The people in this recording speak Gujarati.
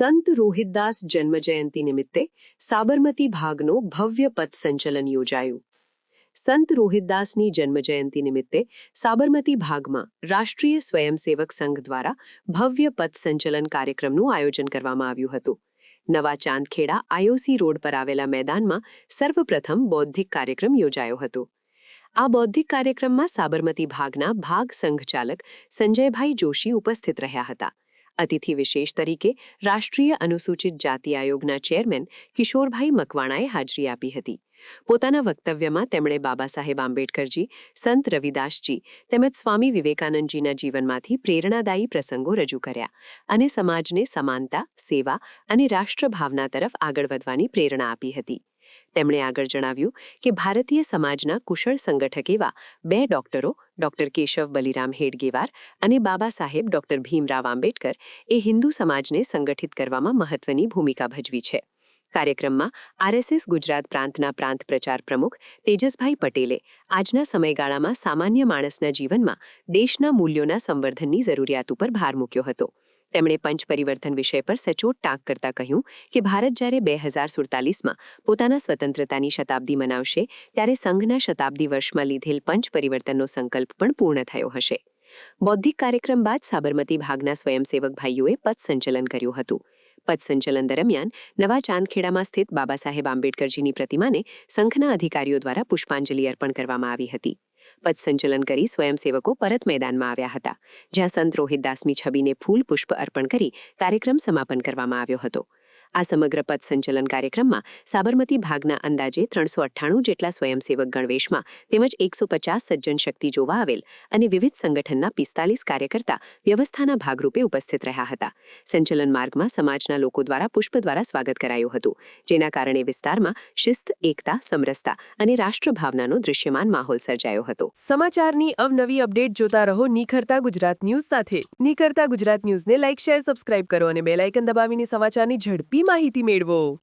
સંત રોહિતદાસ જન્મજયંતિ નિમિત્તે સાબરમતી ભાગનો ભવ્ય પથ સંચલન યોજાયું. સંત રોહિતદાસની જન્મજયંતિ નિમિત્તે સાબરમતી ભાગમાં રાષ્ટ્રીય સ્વયંસેવક સંઘ દ્વારા ભવ્ય પથ સંચલન કાર્યક્રમનું આયોજન કરવામાં આવ્યું હતું. નવા ચાંદખેડા આઈઓસી રોડ પર આવેલા મેદાનમાં સર્વપ્રથમ બૌદ્ધિક કાર્યક્રમ યોજાયો હતો. આ બૌદ્ધિક કાર્યક્રમમાં સાબરમતી ભાગના ભાગ સંઘચાલક સંજયભાઈ જોશી ઉપસ્થિત રહ્યા હતા. અતિથિ વિશેષ તરીકે રાષ્ટ્રીય અનુસૂચિત જાતિ આયોગના ચેરમેન કિશોરભાઈ મકવાણાએ હાજરી આપી હતી. પોતાના વક્તવ્યમાં તેમણે બાબા સાહેબ આંબેડકરજી, સંત રવિદાસજી તેમજ સ્વામી વિવેકાનંદજીના જીવનમાંથી પ્રેરણાદાયી પ્રસંગો રજૂ કર્યા અને સમાજને સમાનતા, સેવા અને રાષ્ટ્રભાવના તરફ આગળ વધવાની પ્રેરણા આપી હતી. તેમણે આગળ જણાવ્યું કે ભારતીય સમાજના કુશળ સંગઠક એવા બે ડોક્ટરો, ડોક્ટર કેશવ બલિરામ હેડગેવાર અને બાબા સાહેબ ડોક્ટર ભીમરાવ આંબેડકર એ હિન્દુ સમાજને સંગઠિત કરવામાં મહત્વની ભૂમિકા ભજવી છે. કાર્યક્રમમાં આરએસએસ ગુજરાત પ્રાંતના પ્રાંત પ્રચાર પ્રમુખ તેજસભાઈ પટેલે આજના સમયગાળામાં સામાન્ય માણસના જીવનમાં દેશના મૂલ્યોના સંવર્ધનની જરૂરિયાત ઉપર ભાર મૂક્યો હતો. તેમણે પંચ પરિવર્તન વિષય પર સચોટ ટાંક કરતા કહ્યું કે ભારત જ્યારે બે હજાર સુડતાલીસમાં પોતાના સ્વતંત્રતાની શતાબ્દી મનાવશે, ત્યારે સંઘના શતાબ્દી વર્ષમાં લીધેલ પંચ પરિવર્તનનો સંકલ્પ પણ પૂર્ણ થયો હશે. બૌદ્ધિક કાર્યક્રમ બાદ સાબરમતી ભાગના સ્વયંસેવક ભાઈઓએ પથ સંચલન કર્યું હતું. પથ સંચલન દરમિયાન નવા ચાંદખેડામાં સ્થિત બાબા સાહેબ આંબેડકરજીની પ્રતિમાને સંઘના અધિકારીઓ દ્વારા પુષ્પાંજલિ અર્પણ કરવામાં આવી હતી. પથ સંચલન કરી સ્વયંસેવકો પરત મેદાનમાં આવ્યા હતા, જ્યાં સંત રોહિતદાસની છબીને ફૂલ પુષ્પ અર્પણ કરી કાર્યક્રમ સમાપન કરવામાં આવ્યો હતો. આ સમગ્ર પથ સંચલન કાર્યક્રમમાં સાબરમતી ભાગના અંદાજે ત્રણસો અઠ્ઠાણું જેટલા સ્વયંસેવક ગણવેશમાં તેમજ એકસો પચાસ સજ્જન શક્તિ જોવા આવેલ અને વિવિધ સંગઠનના પિસ્તાલીસ કાર્યકર્તા વ્યવસ્થાના ભાગરૂપે ઉપસ્થિત રહ્યા હતા. સંચલન માર્ગમાં સમાજના લોકો દ્વારા પુષ્પ દ્વારા સ્વાગત કરાયું હતું, જેના કારણે વિસ્તારમાં શિસ્ત, એકતા, સમરસતા અને રાષ્ટ્રભાવનાનો દૃશ્યમાન માહોલ સર્જાયો હતો. સમાચારની અવનવી અપડેટ જોતા રહો નિખરતા ગુજરાત ન્યૂઝ સાથે. નિખરતા ગુજરાત ન્યૂઝને લાઇક, શેર, સબસ્ક્રાઇબ કરો અને બેલાઇકન દબાવીને સમાચારની ઝડપી માહિતી મેળવો